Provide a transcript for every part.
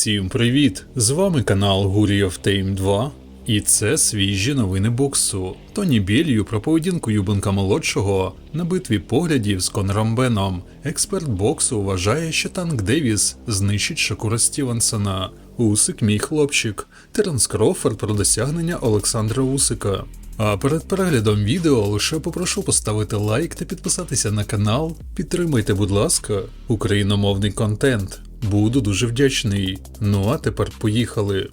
Всім привіт! З вами канал Гурієв Тейм 2. І це свіжі новини боксу. Тоні Білью про поведінку Юбенка молодшого на битві поглядів з Конором Беном. Експерт боксу вважає, що танк Девіс знищить Шакура Стівенсона. Усик мій хлопчик. Теренс Крофорд про досягнення Олександра Усика. А перед переглядом відео лише попрошу поставити лайк та підписатися на канал. Підтримайте, будь ласка, україномовний контент. Буду дуже вдячний. Ну а тепер поїхали.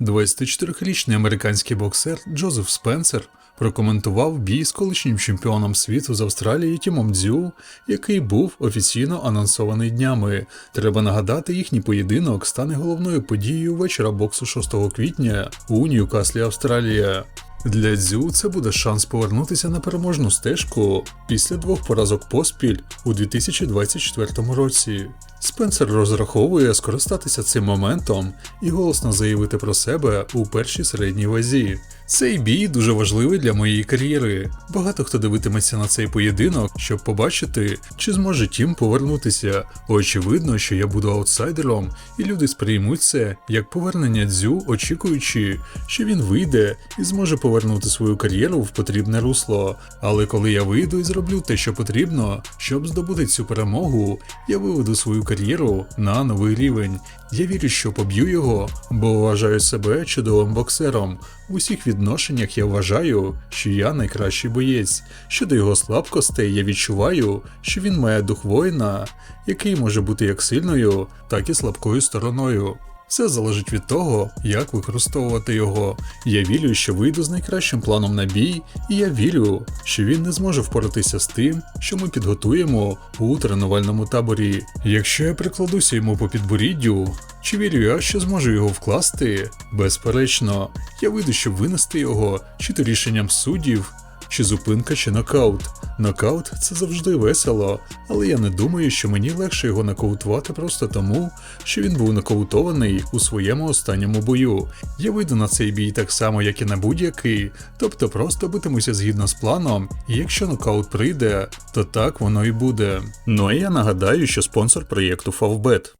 24-річний американський боксер Джозеф Спенсер прокоментував бій з колишнім чемпіоном світу з Австралії Тімом Дзю, який був офіційно анонсований днями. Треба нагадати, їхній поєдинок стане головною подією вечора боксу 6 квітня у Ньюкаслі, Австралія. Для Дзю це буде шанс повернутися на переможну стежку після двох поразок поспіль у 2024 році. Спенсер розраховує скористатися цим моментом і голосно заявити про себе у першій середній вазі. Цей бій дуже важливий для моєї кар'єри. Багато хто дивитиметься на цей поєдинок, щоб побачити, чи зможе Тім повернутися. Очевидно, що я буду аутсайдером, і люди сприймуть це як повернення дзю, очікуючи, що він вийде і зможе повернути свою кар'єру в потрібне русло. Але коли я вийду і зроблю те, що потрібно, щоб здобути цю перемогу, я виведу свою кар'єру на новий рівень. Я вірю, що поб'ю його, бо вважаю себе чудовим боксером. В усіх відношеннях я вважаю, що я найкращий боєць. Щодо його слабкостей, я відчуваю, що він має дух воїна, який може бути як сильною, так і слабкою стороною. Все залежить від того, як використовувати його. Я вірю, що вийду з найкращим планом на бій, і я вірю, що він не зможе впоратися з тим, що ми підготуємо у тренувальному таборі. Якщо я прикладуся йому по підборіддю, чи вірю я, що зможу його вкласти? Безперечно, я вийду, щоб винести його, чи то рішенням суддів, чи зупинка, чи нокаут. Нокаут це завжди весело, але я не думаю, що мені легше його нокаутувати просто тому, що він був нокаутований у своєму останньому бою. Я вийду на цей бій так само, як і на будь-який, тобто просто битимуся згідно з планом, і якщо нокаут прийде, то так воно і буде. Ну і я нагадаю, що спонсор проєкту Favbet.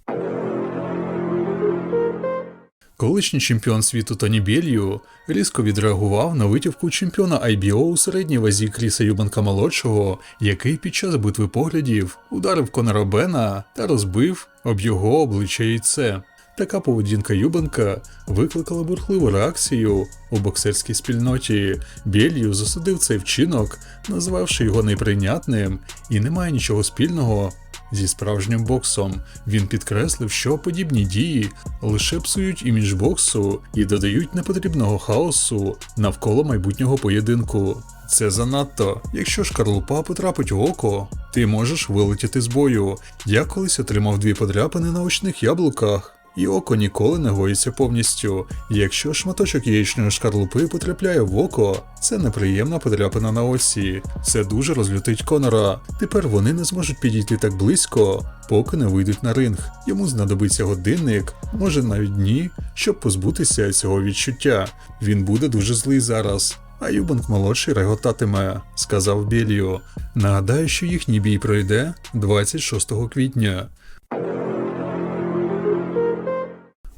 Колишній чемпіон світу Тоні Бєлью різко відреагував на витівку чемпіона IBO у середній вазі Кріса Юбанка молодшого, який під час битви поглядів ударив Конора Бена та розбив об його обличчя яйце. Така поведінка Юбанка викликала бурхливу реакцію у боксерській спільноті. Бєлью засудив цей вчинок, назвавши його неприйнятним, і не має нічого спільного зі справжнім боксом. Він підкреслив, що подібні дії лише псують імідж боксу і додають непотрібного хаосу навколо майбутнього поєдинку. Це занадто. Якщо шкарлупа потрапить в око, ти можеш вилетіти з бою. Я колись отримав дві подряпини на очних яблуках. І око ніколи не гоїться повністю. Якщо шматочок яєчної шкарлупи потрапляє в око, це неприємна подряпина на оці. Це дуже розлютить Конора. Тепер вони не зможуть підійти так близько, поки не вийдуть на ринг. Йому знадобиться годинник, може навіть дні, щоб позбутися цього відчуття. Він буде дуже злий зараз. А Юбанк молодший реготатиме, сказав Біліо. Нагадаю, що їхній бій пройде 26 квітня.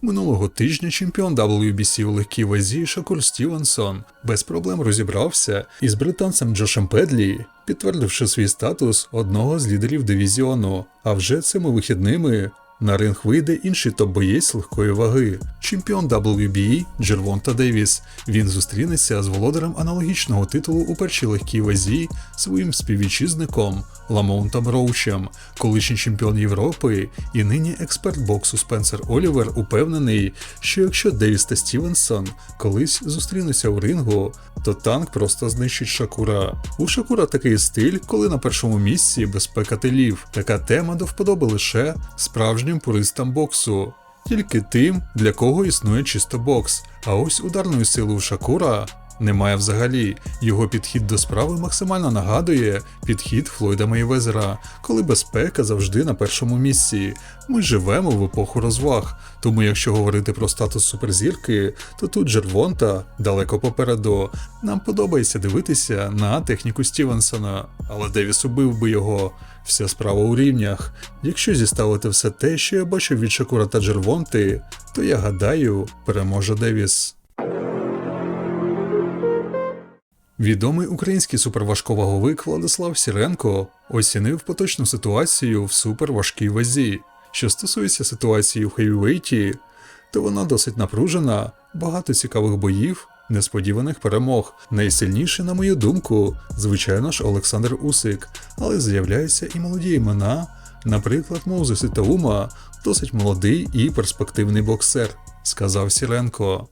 Минулого тижня чемпіон WBC у легкій вазі Шакур Стівенсон без проблем розібрався із британцем Джошем Педлі, підтвердивши свій статус одного з лідерів дивізіону. А вже цими вихідними на ринг вийде інший топ-боєць легкої ваги, чемпіон WBE Джервонта Девіс. Він зустрінеться з володарем аналогічного титулу у першій легкій вазі своїм співвітчизником Ламонтом Роучем, колишній чемпіон Європи і нині експерт боксу Спенсер Олівер упевнений, що якщо Девіс та Стівенсон колись зустрінуться у рингу, то танк просто знищить Шакура. У Шакура такий стиль, коли на першому місці безпека тилів. Така тема до вподоби лише справжнім пуристам боксу. Тільки тим, для кого існує чисто бокс. А ось ударної сили Шакура немає взагалі. Його підхід до справи максимально нагадує підхід Флойда Мейвезера, коли безпека завжди на першому місці. Ми живемо в епоху розваг, тому якщо говорити про статус суперзірки, то тут Джервонта далеко попереду. Нам подобається дивитися на техніку Стівенсона, але Девіс убив би його. Вся справа у рівнях. Якщо зіставити все те, що я бачив від Шакура та Джервонти, то я гадаю, переможе Девіс. Відомий український суперважковаговик Владислав Сіренко оцінив поточну ситуацію в суперважкій вазі. Що стосується ситуації в хевівейті, то вона досить напружена, багато цікавих боїв, несподіваних перемог. Найсильніший, на мою думку, звичайно ж, Олександр Усик, але з'являються і молоді імена, наприклад, Моузес Ітаума, досить молодий і перспективний боксер, сказав Сіренко.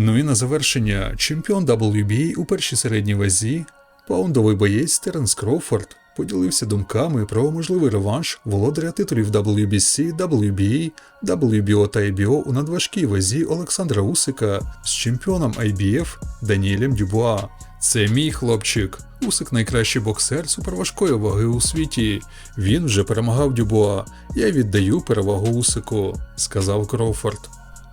Ну і на завершення, чемпіон WBA у першій середній вазі, паундовий боєць Теренс Кроуфорд поділився думками про можливий реванш володаря титулів WBC, WBA, WBO та IBO у надважкій вазі Олександра Усика з чемпіоном IBF Даніелем Дюбуа. Це мій хлопчик. Усик найкращий боксер суперважкої ваги у світі. Він вже перемагав Дюбуа. Я віддаю перевагу Усику, сказав Кроуфорд.